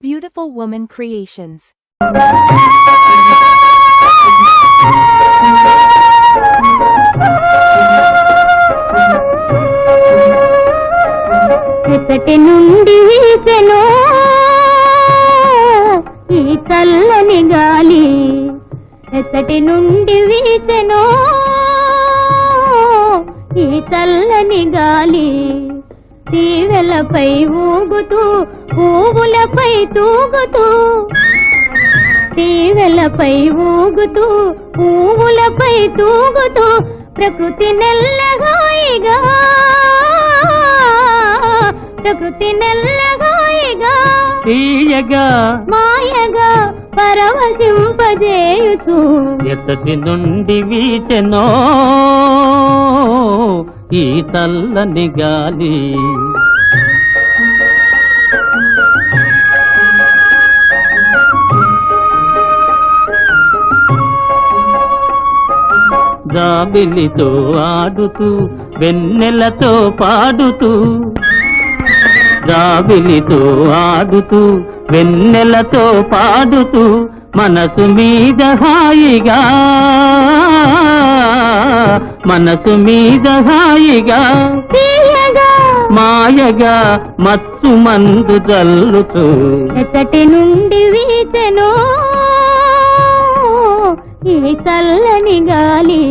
Beautiful Woman Creations. ఎతటి నుండి వీసెను ఈ చల్లని గాలి ఎతటి నుండి వీసెను ఈ చల్లని గాలి తీవెలపై ఊగుతూ పువ్వులపై తూగుతూ. తీవెలపై ఊగుతూ పువ్వులపై తూగుతూ ప్రకృతి నెల్లగాయిగా ప్రకృతి నెల్లగాయిగా తీయగా. మాయగా పరవశింపజేయుచు. ఎతటి నుండి వీచెనో ఈ చల్లని గాలి. జాబిలితో ఆడుతూ వెన్నెలతో పాడుతూ. జాబిలితో ఆడుతూ వెన్నెలతో పాడుతూ మనసు మీద హాయిగా మనసు మీద హాయిగా మాయగా మత్తు మందు జల్లుతూ. ఎతటి నుండి వీచెను ఈ చల్లని గాలి.